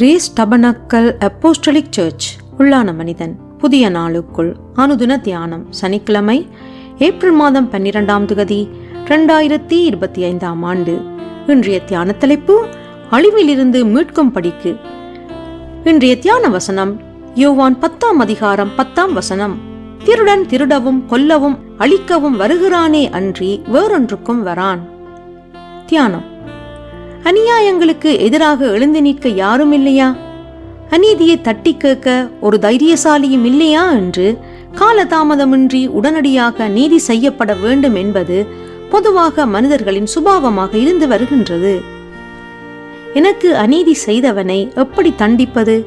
Grace tabernacle apostolic search. உள்ளான மனிதன். புதிய நாளுக்குள் அனுதின தியானம். சனிக்கிழமை ஏப்ரல் மாதம் பன்னிரெண்டாம் திகதி ரெண்டாயிரத்தி இருபத்தி ஐந்தாம் ஆண்டு. இன்றைய தியான தலைப்பு அழிவிலிருந்து மீட்கும் படிக்கு. இன்றைய தியான வசனம் யோவான் பத்தாம் அதிகாரம் பத்தாம் வசனம். திருடன் திருடவும் கொல்லவும் அழிக்கவும் வருகிறானே அன்றி வேறொன்றுக்கும் வரான். தியானம். அநியாயங்களுக்கு எதிராக எழுந்து நிற்க யாரும் இல்லையா? அநீதியை தட்டி கேட்க ஒரு தைரியசாலியும் இல்லையா என்று காலதாமதமின்றி உடனடியாக நீதி செய்யப்பட வேண்டும் என்பது பொதுவாக மனிதர்களின் சுபாவமாக இருந்து வருகின்றது. எனக்கு அநீதி செய்தவனை எப்படி தண்டிப்பது?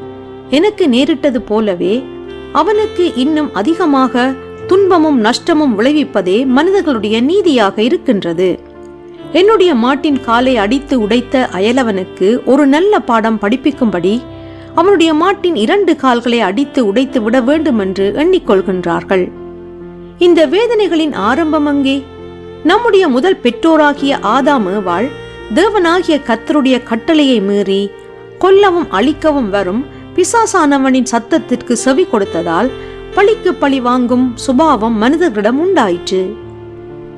எனக்கு நேரிட்டது போலவே அவனுக்கு இன்னும் அதிகமாக துன்பமும் நஷ்டமும் விளைவிப்பதே மனிதர்களுடைய நீதியாக இருக்கின்றது. என்னுடைய மாட்டின் காலை அடித்து உடைத்த அயலவனுக்கு ஒரு நல்ல பாடம் படிப்பிக்கும்படி அவனுடைய மாட்டின் இரண்டு கால்களை அடித்து உடைத்து விட வேண்டும் என்று எண்ணிக்கொள்கின்றார்கள். இந்த வேதனைகளின் ஆரம்பம் அங்கே. நம்முடைய முதல் பெற்றோராகிய ஆதாமுவாள் தேவனாகிய கத்தருடைய கட்டளையை மீறி கொல்லவும் அழிக்கவும் வரும் பிசாசானவனின் சத்தத்திற்கு செவி கொடுத்ததால் பழிக்கு பழி வாங்கும் சுபாவம் மனிதர்களிடம் உண்டாயிற்று.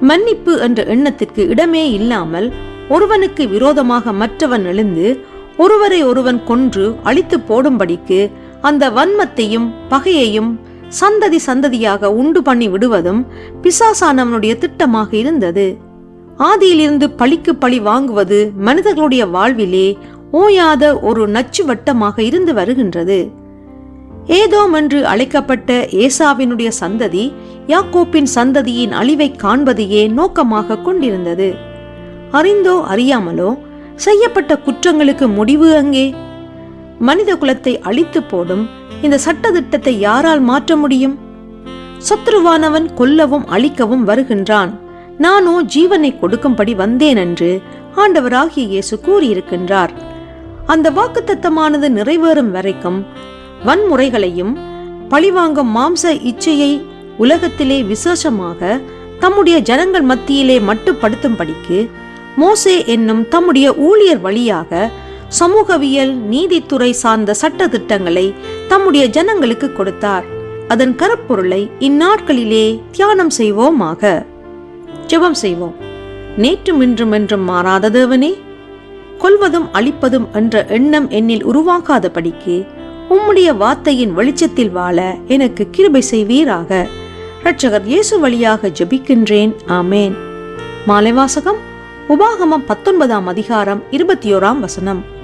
மன்னிப்பு என்ற எண்ணத்திற்கு இடமே இல்லாமல் ஒருவனுக்கு விரோதமாக மற்றவன் எழுந்து ஒருவரை ஒருவன் கொன்று அழித்து போடும்படிக்கு அந்த வன்மத்தையும் பகையையும் சந்ததி சந்ததியாக உண்டு பண்ணி விடுவதும் பிசாசானவனுடைய திட்டமாக இருந்தது. ஆதியிலிருந்து பழிக்கு பழி வாங்குவது மனிதர்களுடைய வாழ்விலே ஓயாத ஒரு நச்சு வட்டமாக இருந்து வருகின்றது. ஏதோம் என்று அழைக்கப்பட்ட ஏசாவினுடைய சந்ததி யாக்கோப்பின் சந்ததியின் அழிவை காண்பதையே நோக்கமாக கொண்டிருந்தது. அறிந்தோ அறியாமலோ செய்யப்பட்ட குற்றங்களுக்கு முடிவு அங்கே? மனித குலத்தை அழித்து போடும் இந்த சட்டதிட்டத்தை யாரால் மாற்ற முடியும்? சத்ருவானவன் கொல்லவும் அழிக்கவும் வருகின்றான். நானோ ஜீவனை கொடுக்கும்படி வந்தேன் என்று ஆண்டவராகிய இயேசு கூறியிருக்கின்றார். அந்த வாக்குத்தத்தமானது நிறைவேறும் வரைக்கும் வன்முறைகளையும் பழிவாங்கும் மாம்ச இச்சையை உலகத்திலே விசேஷமாக தம்முடைய ஜனங்கள் மத்தியிலே மட்டுப்படுத்தும்படிக்கு மோசே என்னும் தம்முடைய ஊழியர் வழியாக சமூகவியல் நீதித்துறை சார்ந்த சட்ட திட்டங்களை தம்முடைய ஜனங்களுக்கு கொடுத்தார். அதன் கருப்பொருளை இந்நாட்களிலே தியானம் செய்வோமாக. ஜெபம் செய்வோம். நேற்றும் இன்றும் என்றும் மாறாத தேவனே கொல்வதும் அழிப்பதும் என்ற எண்ணம் என்னில் உருவாகாதபடிக்கு உம்முடைய வார்த்தையின் வெளிச்சத்தில் வாழ எனக்கு கிருபை செய்வீராக. ரட்சகர் இயேசு வழியாக ஜெபிக்கின்றேன். ஆமேன். மாலை வாசகம் உபாகமம் பத்தொன்பதாம் அதிகாரம் இருபத்தி ஓராம் வசனம்.